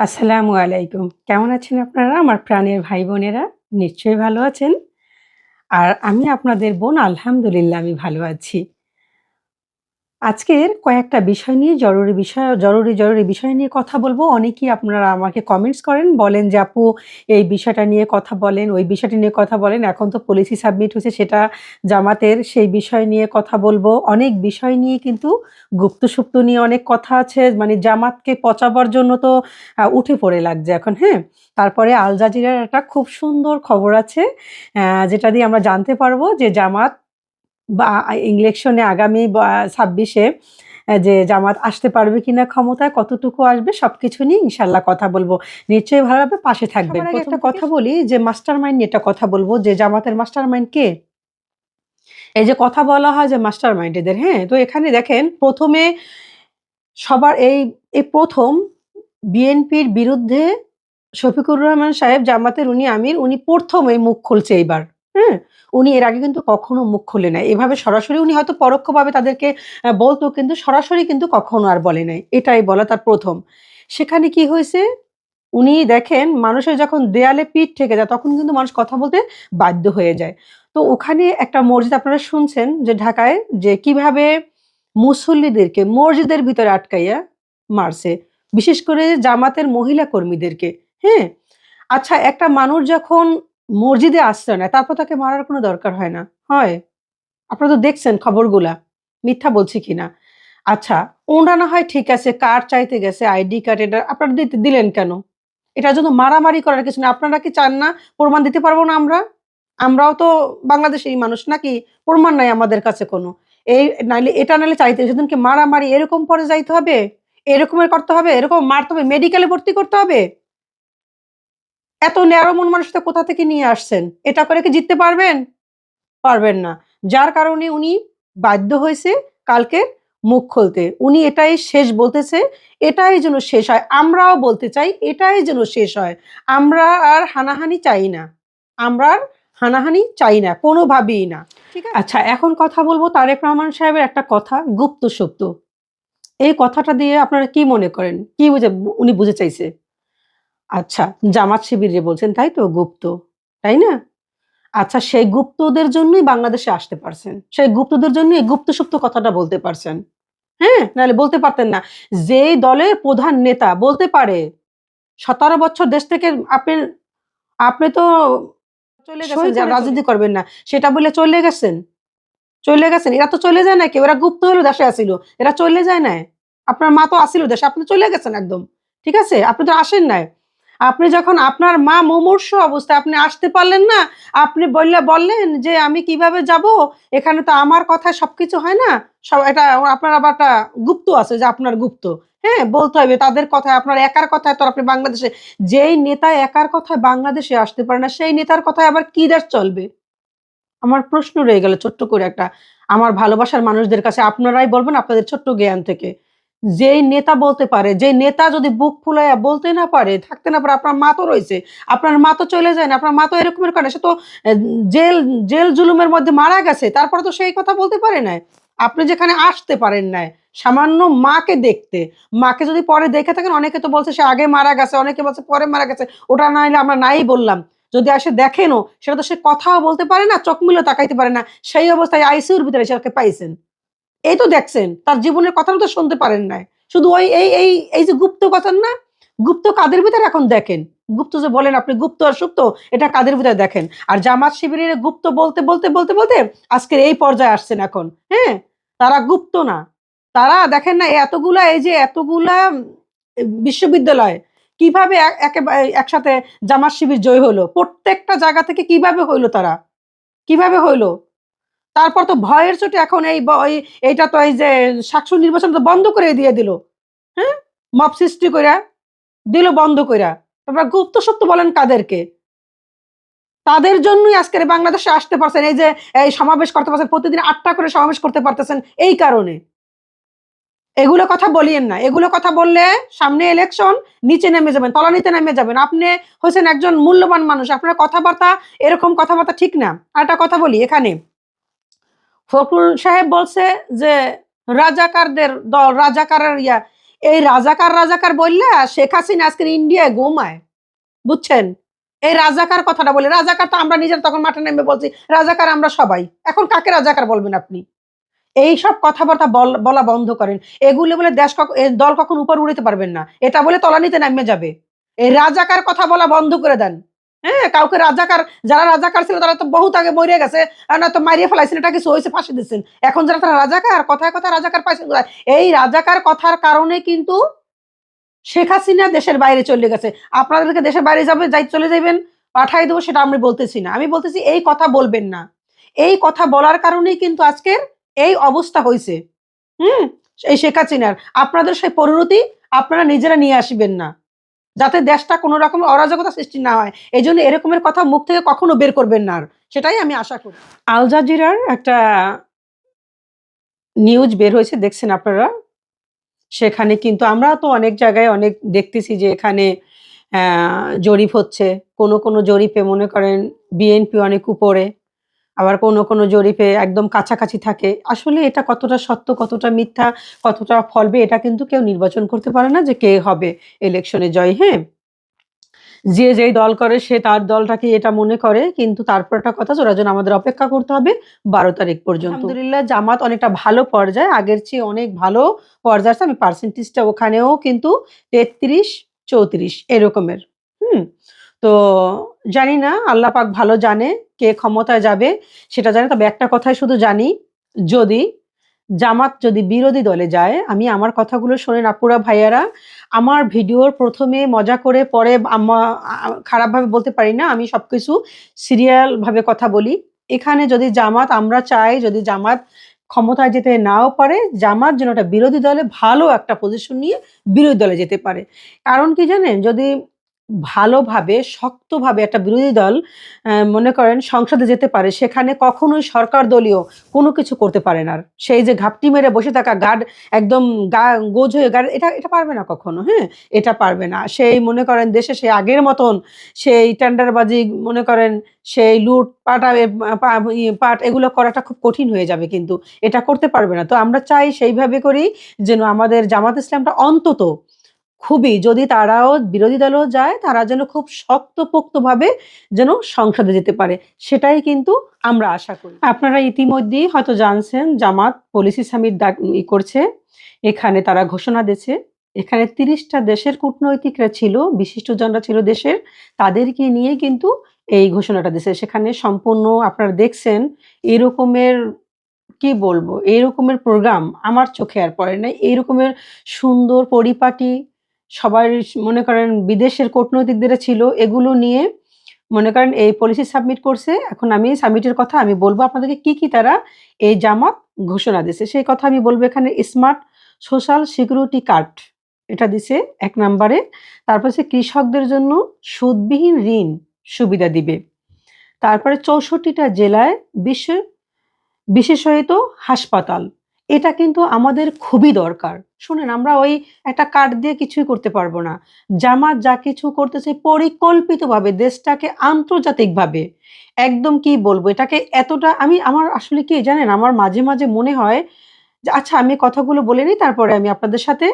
আসসালামু আলাইকুম। কেমন আছেন আপনারা? আমার প্রাণের ভাই বোনেরা? নিশ্চয়ই ভালো আছেন। আর আমি আপনাদের বোন, আলহামদুলিল্লাহ, আমি ভালো আছি। আজকের কয়েকটা বিষয় নিয়ে জরুরি বিষয় জরুরি, জরুরি বিষয় নিয়ে কথা বলব। অনেকেই আপনারা আমাকে কমেন্টস করেন, বলেন যে, "আপু এই বিষয়টা নিয়ে কথা বলেন, ওই বিষয়টা নিয়ে কথা বলেন।" এখন তো পলিসি সাবমিট হয়েছে সেটা জামাতের, সেই বিষয় নিয়ে কথা বলব। অনেক বিষয় নিয়ে কিন্তু গুপ্ত-সুপ্ত নিয়ে অনেক কথা আছে। মানে জামাতকে পচাবার জন্য তো উঠে পড়ে লাগছে এখন, হ্যাঁ? তারপরে আল জাজিরার একটা খুব সুন্দর খবর আছে, যেটা দিয়ে আমরা জানতে পারব যে জামাত বা ইলেকশনে আগামী ২৬ যে জামাত আসতে পারবে কিনা ক্ষমতায়, কতটুকু আসবে সবকিছু নিয়ে ইনশাল্লাহ কথা বলব। নিশ্চয়ই ভালো লাগবে, পাশে ১ম একটা কথা বলি যে মাস্টারমাইন্ড নিয়ে একটা কথা বলব যে জামাতের মাস্টারমাইন্ড কে? এই যে কথা বলা হয় যে মাস্টারমাইন্ড এদের, হ্যাঁ? তো এখানে দেখেন প্রথমে সবার এই, এই ১ম বিএনপির বিরুদ্ধে শফিকুর রহমান সাহেব জামাতের উনি আমির, উনি ১ম এই মুখ খুলছে এইবার, হ্যাঁ? উনি এর আগে কিন্তু কখনো মুখ খুলে নাই। এভাবে সরাসরি উনি হয়তো পরোক্ষভাবে তাদেরকে বলতো কিন্তু সরাসরি কিন্তু কখনো আর বলে নাই। এটাই বলা তার প্রথম সেখানে কি হয়েছে উনি দেখেন মানুষের যখন দেয়ালে পিঠ ঠেকে যায় তখন কিন্তু মানুষ কথা বলতে বাধ্য হয়ে যায়। তো ওখানে একটা মসজিদ আপনারা শুনছেন যে ঢাকায় যে কীভাবে মুসল্লিদেরকে মসজিদের ভিতরে আটকাইয়া মারছে। বিশেষ করে জামাতের মহিলা কর্মীদেরকে, হ্যাঁ? আচ্ছা একটা মানুষ যখন মসজিদে আশ্রয় নেয় তারপর তাকে মারার কোনো দরকার হয় না, হয়? আপনারা তো দেখছেন খবরগুলা। মিথ্যা বলছি কিনা? আচ্ছা ওরা না হয় ঠিক আছে কার্ড চাইতে গেছে, আইডি কার্ড এটা আপনারা দিতে দিলেন কেন? এটার জন্য মারামারি করার কিছু না। আপনারা কি চান না প্রমাণ দিতে পারব না আমরা? আমরাও তো বাংলাদেশেই মানুষ নাকি? প্রমাণ নাই আমাদের কাছে কোনো। এই নাইলে এটা নাইলে চাইতে সেদিনকে মারামারি এরকম পরে যাইতে হবে? এরকমের করতে হবে? এরকম মারতে হবে? মেডিকেলে ভর্তি করতে হবে? এত ন্যারো মন মানসিকতা কোথা থেকে নিয়ে আসছেন? এটা করে কি জিততে পারবেন? পারবেন না। যার কারণে উনি বাধ্য হয়েছে কালকে মুখ খুলতে। উনি এটাই শেষ বলতেছে, এটাই যেন শেষ হয়। আমরাও বলতে চাই এটাই যেন শেষ হয়। আমরা আর হানাহানি চাই না। আমরা আর হানাহানি চাই না, কোনোভাবেই না। ঠিক আছে? আচ্ছা এখন কথা বলব তারেক রহমান সাহেবের একটা কথা গুপ্ত-সুপ্ত। এই কথাটা দিয়ে আপনারা কি মনে করেন? কি বুঝে উনি বুঝে চাইছে? আচ্ছা জামাত শিবিরে বলছেন তাই তো? গুপ্ত, তাই না? আচ্ছা সেই গুপ্তদের জন্যই বাংলাদেশে আসতে পারছেন। সেই গুপ্তদের জন্যই এই গুপ্ত-সুপ্ত কথাটা বলতে পারছেন। হ্যাঁ? নাহলে বলতে পারতেন না। যেই দলের প্রধান নেতা বলতে পারে ১৭ বছর দেশ থেকে আপনি, আপনি তো চলে গেছেন রাজনীতি করবেন না। সেটা বলে চলে গেছেন। চলে গেছেন। এরা তো চলে যায় নাকি? ওরা গুপ্ত হলেও দেশে আছিল। এরা চলে যায় নাই। আপনার মা তো আছিল দেশে। আপনি চলে গেছেন একদম। ঠিক আছে? আপনি তো আসেন নাই। আপনি যখন আপনার মা মুমূর্ষু অবস্থায় আপনি আসতে পারলেন না, আপনি বললে বললেন যে, "আমি কীভাবে যাব? এখানে তো আমার কথায় সবকিছু হয় না।" সব এটা আপনার আবার একটা গুপ্ত আছে যে আপনার গুপ্ত। হ্যাঁ? বলতে হবে তাদের কথায় আপনার একার কথায় তো আপনি বাংলাদেশে যেই নেতা একার কথায় বাংলাদেশে আসতে পারে না, সেই নেতার কথায় আবার কি দেশ চলবে? আমার প্রশ্ন রয়ে গেল ছোট্ট করে একটা। আমার ভালোবাসার মানুষদের কাছে আপনারাই বলবেন আপনাদের ছোট্ট জ্ঞান থেকে। যেই নেতা বলতে পারে, যেই নেতা যদি বুক ফুলাইয়া বলতে না পারে, থাকতে না পারে, আপনার মা তো রয়েছে আপনার মা তো চলে যায় না। আপনার মা তো এরকমের করে না। সে তো জেল জেল জুলুমের মধ্যে মারা গেছে। তারপরে তো সেই কথা বলতে পারে নাই। আপনি যেখানে আসতে পারেন নাই, সামান্য মাকে দেখতে। মাকে যদি পরে দেখে থাকেন অনেকে তো বলছে সে আগে মারা গেছে, অনেকে বলছে পরে মারা গেছে। ওটা না হইলে আমরা নাই বললাম। যদি আসে দেখেনও সেটা তো সে কথাও বলতে পারে না, চোখ মেলেও তাকাইতে পারে না। সেই অবস্থায় আইসিইউর ভিতরে ওকে পাইছেন। এই তো দেখছেন। তার জীবনের কথাটা তো শুনতে পারেন নাই। শুধু ওই এই এই এই যে গুপ্ত কথা না? গুপ্ত কাদের ভিতরে এখন দেখেন। গুপ্ত যে বলেন আপনি গুপ্ত আর সুপ্ত এটা কাদের ভিতরে দেখেন। আর জামাত শিবিরের গুপ্ত বলতে, বলতে, বলতে, বলতে আজকের এই পর্যায়ে আসছেন এখন। হ্যাঁ? তারা গুপ্ত না। তারা দেখেন না এতগুলা এই যে এতগুলা বিশ্ববিদ্যালয় কীভাবে এ একেবা একসাথে জামাত শিবির জয় হলো? প্রত্যেকটা জায়গা থেকে কীভাবে হইল তারা? কীভাবে হইল? তারপর তো ভয়ের চোটে এখন এই এইটা তো এই যে শাকসু নির্বাচন তো বন্ধ করে দিয়ে দিল। হ্যাঁ? মব সৃষ্টি কইরা দিল বন্ধ কইরা। তারপর গুপ্ত সত্য বলেন কাদেরকে? তাদের জন্যই আজকের বাংলাদেশে আসতে পারছেন। এই যে এই সমাবেশ করতে পারছেন। প্রতিদিন আটটা করে সমাবেশ করতে পারতেছেন এই কারণে। এগুলো কথা বলিয়েন না। এগুলো কথা বললে সামনে ইলেকশন নিচে নেমে যাবেন, তলানিতে নেমে যাবেন। আপনি হইছেন একজন মূল্যবান মানুষ। আপনার কথাবার্তা এরকম কথাবার্তা ঠিক না। আরেকটা কথা বলি এখানে। ফখরুল সাহেব বলছে যে রাজাকারদের দল, রাজাকারের ইয়া এই রাজাকার রাজাকার বললে শেখ হাসিনা আজকের ইন্ডিয়ায় ঘুমায় বুঝছেন? এই রাজাকার কথাটা বলে রাজাকার তো আমরা নিজের তখন মাঠে নেমে বলছি রাজাকার আমরা সবাই। এখন কাকে রাজাকার বলবেন আপনি? এই সব কথাবার্তা বল- বন্ধ করেন। এগুলো বলে দেশ দল কখন উপর উড়িতে পারবেন না। এটা বলে তলানিতে নামে যাবে। এই রাজাকার কথা বলা বন্ধ করে দেন। হ্যাঁ কাউকে রাজাকার, যারা রাজাকার ছিল তারা তো বহুত আগে মরে গেছে, আর না তো মারিয়ে ফেলাইছেন এটা কিছু হয়েছে, ফাঁসি দিচ্ছেন? এখন যারা তারা রাজাকার কথায় কথায় রাজাকার পাইছেন এই রাজাকার কথার কারণে কিন্তু শেখ হাসিনা দেশের বাইরে চলে গেছে। আপনাদেরকে দেশের বাইরে যাবে, যাই চলে যাবেন পাঠাই দেবো, সেটা আমি বলতেছি না। আমি বলতেছি, এই কথা বলবেন না। এই কথা বলার কারণেই কিন্তু আজকের এই অবস্থা হয়েছে হুম? এই শেখ হাসিনার। আপনাদের সেই পরিণতি আপনারা নিজেরা নিয়ে আসবেন না। যাতে দেশটা কোনো রকম অরাজকতা সৃষ্টি না হয়। এই জন্য এরকমের কথা মুখ থেকে কখনো বের করবেন না সেটাই আমি আশা করি। আল জাজিরার একটা নিউজ বের হয়েছে, দেখছেন আপনারা? সেখানে কিন্তু আমরা তো অনেক জায়গায় অনেক দেখতেছি যে এখানে জরিপ হচ্ছে। কোনো কোনো জরিপে মনে করেন বিএনপি অনেক উপরে। আবার কোনো কোনো জরিপে একদম কাছাকাছি থাকে। আসলে এটা কতটা সত্য, কতটা মিথ্যা, কতটা ফলবে এটা কিন্তু কেউ নির্বাচন করতে পারে না যে কে হবে ইলেকশনে জয় হ্যাঁ? যে যেই দল করে সে তার দলটাকে এটা মনে করে, কিন্তু তারপর একটা কথা ওরা জন্য আমাদের অপেক্ষা করতে হবে বারো তারিখ পর্যন্ত। আলহামদুলিল্লাহ, জামাত অনেকটা ভালো পর্যায়ে, আগের চেয়ে অনেক ভালো পর্যায়ে। আমি পার্সেন্টেজটা ওখানেও কিন্তু তেত্রিশ, চৌত্রিশ, এরকমের। তো জানি না, আল্লাহ পাক ভালো জানে কে ক্ষমতায় যাবে, সেটা জানি। তবে একটা কথাই শুধু জানি, যদি জামাত যদি বিরোধী দলে যায়, আমি আমার কথাগুলো শোনেন আপুরা ভাইয়ারা, আমার ভিডিওর প্রথমে মজা করে, পরে খারাপভাবে বলতে পারি না, আমি সবকিছু সিরিয়াল ভাবে কথা বলি। এখানে যদি জামাত, আমরা চাই যদি জামাত ক্ষমতায় যেতে নাও পারে, জামাত যেন একটা বিরোধী দলে ভালো একটা পজিশন নিয়ে বিরোধী দলে যেতে পারে। কারণ কি জানেন, যদি ভালোভাবে, শক্তভাবে একটা বিরোধী দল মনে করেন সংসদে যেতে পারে, সেখানে কখনোই সরকার দলীয় কোনো কিছু করতে পারে না। সেই যে ঘাপটি মেরে বসে থাকা গার্ড একদম গা, গোজ হয়ে গার্ড এটা এটা পারবে না কখনো হ্যাঁ? এটা পারবে না। সেই মনে করেন দেশে সেই আগের মতন সেই টেন্ডারবাজি, মনে করেন সেই লুট পাটা পাট, এগুলো করাটা খুব কঠিন হয়ে যাবে কিন্তু। এটা করতে পারবে না। তো আমরা চাই সেইভাবে করেই যেন আমাদের জামাত ইসলামটা অন্তত খুবই, যদি তারাও বিরোধী দলও যায়, তারা যেন খুব শক্তপোক্তভাবে যেন সংসদে যেতে পারে, সেটাই কিন্তু আমরা আশা করি। আপনারা ইতিমধ্যেই হয়তো জানছেন, জামাত পলিসি সামিট ডাক করছে, এখানে তারা ঘোষণা দিয়েছে, এখানে তিরিশটা দেশের কূটনৈতিকরা ছিল, বিশিষ্টজনরা ছিল দেশের, তাদেরকে নিয়ে কিন্তু এই ঘোষণাটা দিয়েছে। সেখানে সম্পূর্ণ আপনারা দেখছেন, এরকমের, কি বলব, এরকমের প্রোগ্রাম আমার চোখে আর পড়ে নাই এইরকমের সুন্দর পরিপাটি সবার মনে করেন বিদেশের কূটনৈতিকদের ছিল, এগুলো নিয়ে মনে করেন এই পলিসি সাবমিট করছে। এখন আমি সাবমিটের কথা আমি বলব আপনাদেরকে কি কি তারা এই জামাত ঘোষণা দিছে সেই কথা আমি বলব এখানে স্মার্ট সোশ্যাল সিকিউরিটি কার্ড এটা দিছে এক নম্বরে। তারপর সে কৃষকদের জন্য সুদবিহীন ঋণ সুবিধা দিবে। তারপরে চৌষট্টিটা জেলায় বিশ্ব বিশেষায়িত হাসপাতাল এটা কিন্তু আমাদের খুবই দরকার। শুনেন, আমরা ওই একটা কার্ড দিয়ে কিছুই করতে পারব না। জামাত যা কিছু করতেছে পরিকল্পিতভাবে দেশটাকে আন্তর্জাতিকভাবে। একদম কি বলব, এটাকে এতটা আমি, আমার আসলে কি জানেন, আমার মাঝে মাঝে মনে হয় যে আচ্ছা আমি কথাগুলো বলে নিই, তারপরে আমি আপনাদের সাথে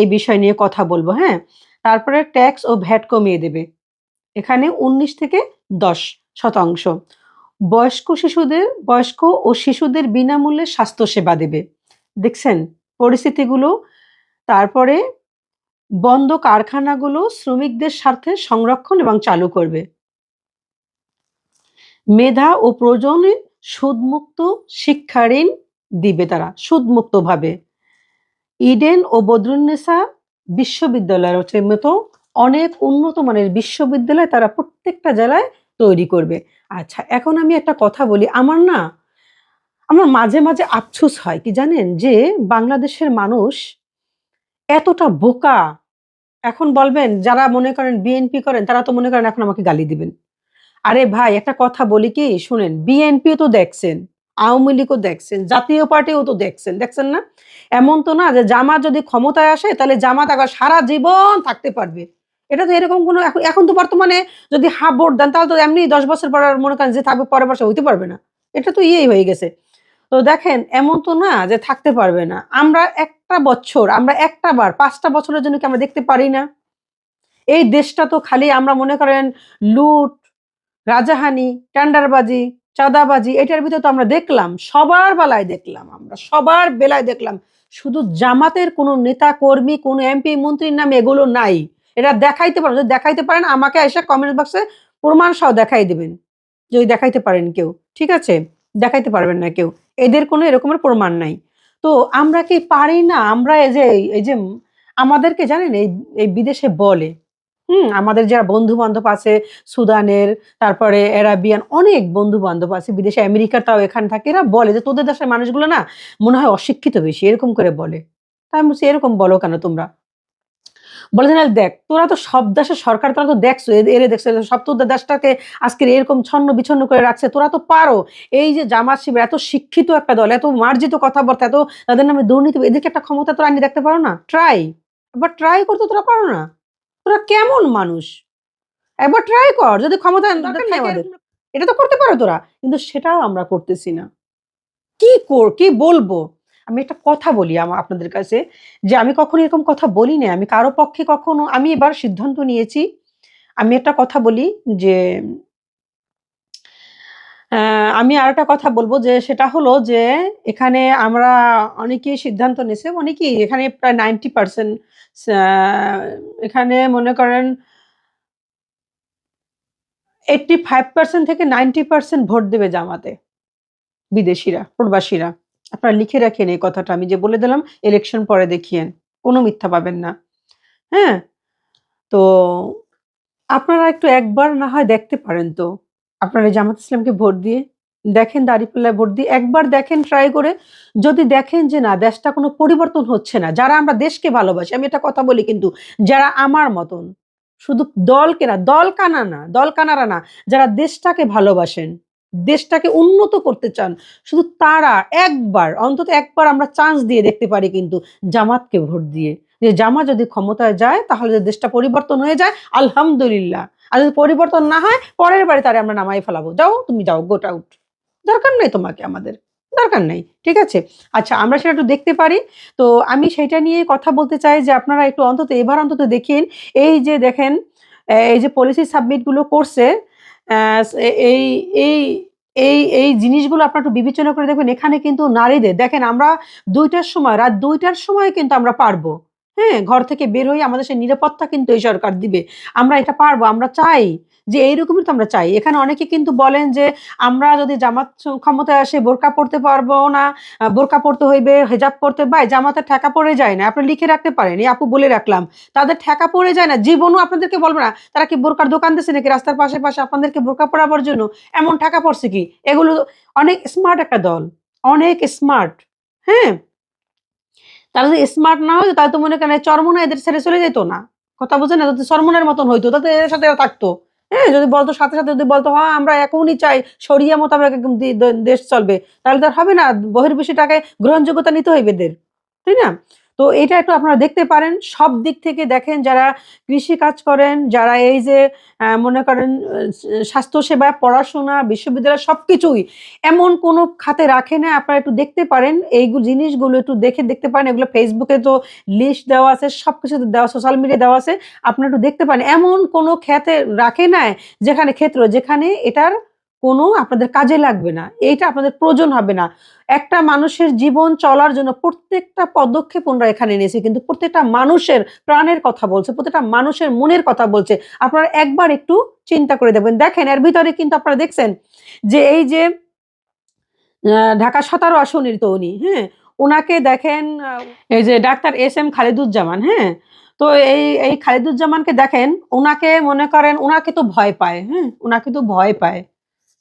এই বিষয় নিয়ে কথা বলব হ্যাঁ? তারপরে ট্যাক্স ও ভ্যাট কমিয়ে দেবে। এখানে উনিশ থেকে দশ শতাংশ। বয়স্ক শিশুদের, বয়স্ক ও শিশুদের বিনামূল্যে স্বাস্থ্যসেবা দেবে। দেখছেন পরিস্থিতিগুলো? তারপরে বন্ধ কারখানাগুলো শ্রমিকদের স্বার্থে সংরক্ষণ এবং চালু করবে। মেধা ও প্রয়োজনে সুদমুক্ত শিক্ষা ঋণ দিবে তারা, সুদমুক্তভাবে। ইডেন ও বদরুন্নেসা বিশ্ববিদ্যালয়ের মতো অনেক উন্নত মানের বিশ্ববিদ্যালয় তারা প্রত্যেকটা জেলায় তৈরি করবে। আচ্ছা এখন আমি একটা কথা বলি। আমার না, আমার মাঝে মাঝে আফসোস হয়, কি জানেন? যে বাংলাদেশের মানুষ এতটা বোকা। এখন বলবেন, যারা মনে করেন বিএনপি করেন, তারা তো মনে করেন এখন আমাকে গালি দিবেন। আরে ভাই, একটা কথা বলি কি? শুনেন বিএনপিও তো দেখছেন, আওয়ামী লীগও দেখছেন, জাতীয় পার্টিও তো দেখছেন। দেখছেন না? এমন তো না যে জামাত যদি ক্ষমতায় আসে, তাহলে জামাত আবার সারা জীবন থাকতে পারবে। এটা তো এরকম কোনো এখন এখন তো বর্তমানে যদি হাফ ভোট দেন, তাহলে তো এমনি দশ বছর পর মনে করেন যে থাকবে, পরের বছর হইতে পারবে না। এটা তো ইয়েই হয়ে গেছে। তো দেখেন, এমন তো না যে থাকতে পারবে না। আমরা একটা বছর, আমরা একটা বার, পাঁচটা বছরের জন্য কি আমরা দেখতে পারি না? এই দেশটা তো খালি আমরা মনে করেন লুট, রাজাহানি, টেন্ডারবাজি, চাঁদাবাজি, এটার ভিতরে তো আমরা দেখলাম, সবার বেলায় দেখলাম আমরা, সবার বেলায় দেখলাম। শুধু জামাতের কোনো নেতা কর্মী, কোনো এমপি, মন্ত্রীর নামে এগুলো নাই। এটা দেখাইতে পারেন যদি দেখাইতে পারেন, আমাকে এসে কমেন্ট বক্সে প্রমাণ সহ দেখাই দিবেন। যদি দেখাইতে পারেন কেউ, ঠিক আছে? দেখাইতে পারবেন না কেউ। এদের কোনো এরকমের প্রমাণ নাই। তো আমরা কি পারি না? আমরা এই যে এই যে আমাদেরকে জানেন, এই এই বিদেশে বলে, হুম? আমাদের যারা বন্ধু বান্ধব আছে, সুদানের, তারপরে অ্যারাবিয়ান, অনেক বন্ধু বান্ধব আছে বিদেশে, আমেরিকার তাও এখানে থাকে, এরা বলে যে তোদের দেশের মানুষগুলো না মনে হয় অশিক্ষিত বেশি, এরকম করে বলে। তাই আমি বলছি, এরকম বলো কেন তোমরা? বলে যে, "না, দেখ তোরা তো সব দেশের সরকার তোরা তো দেখছ এরে দেখছ সব তোদের দেশটাকে আজকে এরকম ছন্ন বিছন্ন করে রাখছে তোরা তো পারো। এই যে জামাত শিবির এত শিক্ষিত একটা দল এত মার্জিত কথাবার্তা এত তাদের নামে দুর্নীতি এদেরকে একটা ক্ষমতা তোরা আনি দেখতে পারো না? ট্রাই এবার ট্রাই করতে তোরা পারো না। তোরা কেমন মানুষ? একবার ট্রাই কর যদি ক্ষমতা আমাদের। এটা তো করতে পারো তোরা কিন্তু সেটাও আমরা করতেছি না। কি কর কি বলব? আমি একটা কথা বলি আপনাদের কাছে, যে আমি কখনো এরকম কথা বলি না আমি কারও পক্ষে কখনো, আমি এবার সিদ্ধান্ত নিয়েছি, আমি একটা কথা বলি যে আমি আর একটা কথা বলব যে, সেটা হলো যে, এখানে আমরা অনেকেই সিদ্ধান্ত নিয়েছে, অনেকেই এখানে প্রায় নাইনটি পার্সেন্ট এখানে মনে করেন এইটটি ফাইভ পার্সেন্ট থেকে নাইনটি পার্সেন্ট ভোট দেবে জামাতে, বিদেশিরা, প্রবাসীরা। আপনারা লিখে রাখেন এই কথাটা। আমি যে বলে দিলাম ইলেকশন পরে দেখিয়েন, কোনো মিথ্যা পাবেন না। হ্যাঁ? তো আপনারা একটু একবার না হয় দেখতে পারেন তো। আপনারা জামাত ইসলামকে ভোট দিয়ে দেখেন, দাঁড়িপাল্লায় ভোট দিয়ে একবার দেখেন ট্রাই করে। যদি দেখেন যে না, দেশটা কোনো পরিবর্তন হচ্ছে না, যারা আমরা দেশকে ভালোবাসি, আমি এটা কথা বলি কিন্তু, যারা আমার মতন, শুধু দলকে না, দল কানা না, দল কানারা না, যারা দেশটাকে ভালোবাসেন দেশটাকে উন্নত করতে চান, শুধু তারা একবার, অন্তত একবার আমরা চান্স দিয়ে দেখতে পারি কিন্তু জামাতকে ভোট দিয়ে। যে জামা যদি ক্ষমতায় যায়, তাহলে যে দেশটা পরিবর্তন হয়ে যায়, আলহামদুলিল্লাহ। আর যদি পরিবর্তন না হয়, পরের বাড়ি তারে আমরা নামাই ফেলাবো। যাও, তুমি যাও গোট আউট দরকার নেই তোমাকে আমাদের। দরকার নেই, ঠিক আছে? আচ্ছা আমরা সেটা একটু দেখতে পারি। তো আমি সেটা নিয়ে কথা বলতে চাই যে আপনারা একটু অন্তত এবার অন্তত দেখেন। এই যে দেখেন এই যে পলিসি সাবমিটগুলো করছে এই এই এই এই জিনিসগুলো আপনার একটু বিবেচনা করে দেখবেন, এখানে কিন্তু নারীদের, দেখেন আমরা দুইটার সময়, রাত দুইটার সময় কিন্তু আমরা পারব। হ্যাঁ ঘর থেকে বের হয়ে আমাদের সেই নিরাপত্তা কিন্তু এই সরকার দিবে। আমরা এটা পারব, আমরা চাই। যে এইরকমই তো আমরা চাই। এখানে অনেকে কিন্তু বলেন যে, আমরা যদি জামাত ক্ষমতায় আসে বোরকা পড়তে পারব না বোরকা পড়তে হইবে, হেজাব পড়তে ভাই, জামাতের ঠেকা পড়ে যায় না। আপনি লিখে রাখতে পারেন, এই আপু বলে রাখলাম। তাদের ঠেকা পড়ে যায় না। জীবনও আপনাদেরকে বলবে না, তারা কি বোরকার দোকান দিচ্ছে নাকি? রাস্তার পাশে পাশে আপনাদেরকে বোরকা পরাবার জন্য এমন ঠেকা পড়ছে কি? এগুলো অনেক স্মার্ট একটা দল। অনেক স্মার্ট। হ্যাঁ? তারা যদি স্মার্ট না হতো তাহলে তো মনে করেন চরমনা এদের ছেড়ে চলে যেত না। কথা বুঝে না? তাদের চরমনের মতন হইতো তাদের এদের সাথে থাকতো। হ্যাঁ যদি বলতো সাথে সাথে যদি বলতো হ্যাঁ আমরা এখনই চাই সরিয়া মোতাবেক দেশ চলবে, তাহলে তো আর হবে না। বহির্বিশ্বে টাকায় গ্রহণযোগ্যতা নিতে হইবে এদের, তাই না? তো এটা একটু আপনারা দেখতে পারেন। সব দিক থেকে দেখেন যারা কৃষি কাজ করেন, যারা এই যে মনে করেন স্বাস্থ্যসেবা, পড়াশোনা, বিশ্ববিদ্যালয় সব কিছুই এমন কোনো খাতে রাখে না, আপনারা একটু দেখতে পারেন। এই জিনিসগুলো একটু দেখে দেখতে পারেন। এগুলো ফেসবুকে তো লিস্ট দেওয়া আছে সব কিছু দেওয়া সোশ্যাল মিডিয়া দেওয়া আছে। আপনারা একটু দেখতে পারেন। এমন কোনো খেতে রাখে না যেখানে ক্ষেত্র, যেখানে এটার কোনো আপনাদের কাজে লাগবে না, এইটা আপনাদের প্রয়োজন হবে না। একটা মানুষের জীবন চলার জন্য প্রত্যেকটা পদক্ষেপ ওনারা এখানে এনেছে কিন্তু প্রত্যেকটা মানুষের প্রাণের কথা বলছে, প্রত্যেকটা মানুষের মনের কথা বলছে। আপনারা একবার একটু চিন্তা করে দেখবেন। দেখেন, এর ভিতরে কিন্তু আপনারা দেখছেন যে এই যে ঢাকা সতেরো আসনের তো উনি হ্যাঁ? ওনাকে দেখেন এই যে ডাক্তার এস এম খালিদুজ্জামান হ্যাঁ? তো এই এই খালিদুজ্জামানকে দেখেন, ওনাকে মনে করেন, ওনাকে তো ভয় পায় হ্যাঁ? ওনাকে তো ভয় পায়।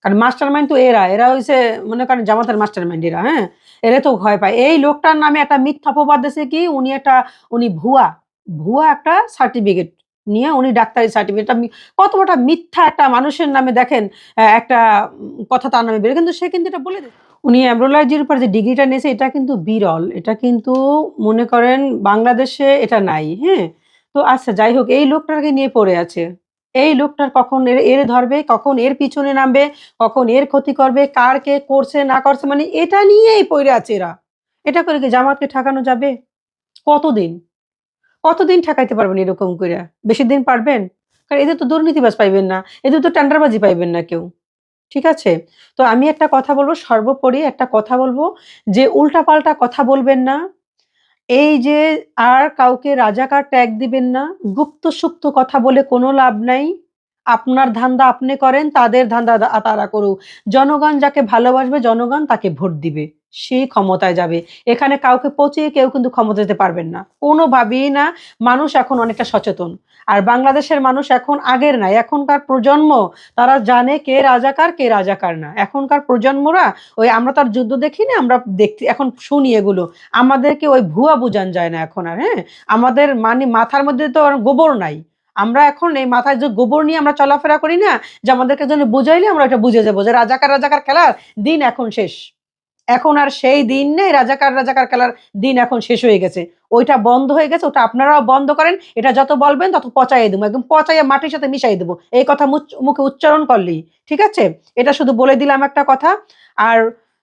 কারণ মাস্টার মাইন্ড তো এরা এরা হয়েছে মনে করেন জামাতের মাস্টার মাইন্ড এরা হ্যাঁ? এরা তো ভয় পায়। এই লোকটার নামে একটা মিথ্যা অপবাদ দিয়েছে কি, উনি একটা, উনি ভুয়া ভুয়া একটা সার্টিফিকেট নিয়ে উনি ডাক্তারি সার্টিফিকেট কত বড় মিথ্যা একটা মানুষের নামে দেখেন একটা কথা তার নামে বেরো, কিন্তু সে কিন্তু এটা বলে উনি এমব্রয়ডারির উপর যে ডিগ্রিটা নিয়েছে, এটা কিন্তু বিরল, এটা কিন্তু মনে করেন বাংলাদেশে এটা নাই হ্যাঁ? তো আচ্ছা যাই হোক, এই লোকটাকে নিয়ে পড়ে আছে। এই লোকটার কখন এর এর ধরবে, কখন এর পিছনে নামবে, কখন এর ক্ষতি করবে কার কে করছে, না করছে মানে এটা নিয়েই পড়ে আছে এরা। এটা করে কি জামাতকে ঠেকানো যাবে? কতদিন? কতদিন ঠেকাইতে পারবেন এরকম করে? বেশি দিন পারবেন? কারণ এদের তো দুর্নীতিবাজ পাইবেন না, এদের তো টেন্ডারবাজি পাইবেন না কেউ। ঠিক আছে? তো আমি একটা কথা বলব, সর্বোপরি একটা কথা বলব, যে উল্টাপাল্টা কথা বলবেন না এই যে আর কাউকে রাজাকার ট্যাগ দিবেন না, গুপ্ত সুপ্ত কথা বলে কোনো লাভ নাই। আপনার ধান্দা আপনি করেন, তাদের ধান্দা তারা করুক। জনগণ যাকে ভালোবাসবে, জনগণ তাকে ভোট দিবে। সেই ক্ষমতায় যাবে। এখানে কাউকে পচিয়ে কেউ কিন্তু ক্ষমতা দিতে পারবেন না। কোনোভাবেই না মানুষ এখন অনেকটা সচেতন। আর বাংলাদেশের মানুষ এখন আগের নাই। এখনকার প্রজন্ম, তারা জানে কে রাজাকার কে রাজাকার না। এখনকার প্রজন্মরা, ওই আমরা তার যুদ্ধ দেখি না আমরা দেখতে, এখন শুনি এগুলো। আমাদেরকে ওই ভুয়া বুঝান যায় না এখন আর হ্যাঁ? আমাদের মানে মাথার মধ্যে তো গোবর নাই। আমরা এখন এই মাথায় যে গোবর নিয়ে আমরা চলাফেরা করি না, যে আমাদেরকে জন্য বুঝাইলে আমরা এটা বুঝে যাব যে রাজাকার রাজাকার খেলার দিন এখন শেষ। এখন আর সেই দিন নেই, রাজাকার রাজাকার খেলার দিন এখন শেষ হয়ে গেছে। ওইটা বন্ধ হয়ে গেছে, ওটা আপনারাও বন্ধ করেন, এটা যত বলবেন তত পচাইয়ে দেবো, একদম পচাইয়ে মাটির সাথে মিশাই দেবো। এই কথা মুখে উচ্চারণ করলেই, ঠিক আছে? এটা শুধু বলে দিলাম একটা কথা, আর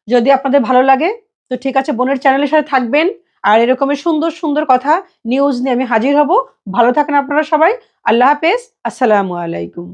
যদি আপনাদের ভালো লাগে, তো ঠিক আছে, বোনের চ্যানেলের সাথে থাকবেন, আর এরকমের সুন্দর সুন্দর কথা নিউজ নিয়ে আমি হাজির হব। ভালো থাকেন আপনারা সবাই, আল্লাহ হাফেজ, আসসালামু আলাইকুম।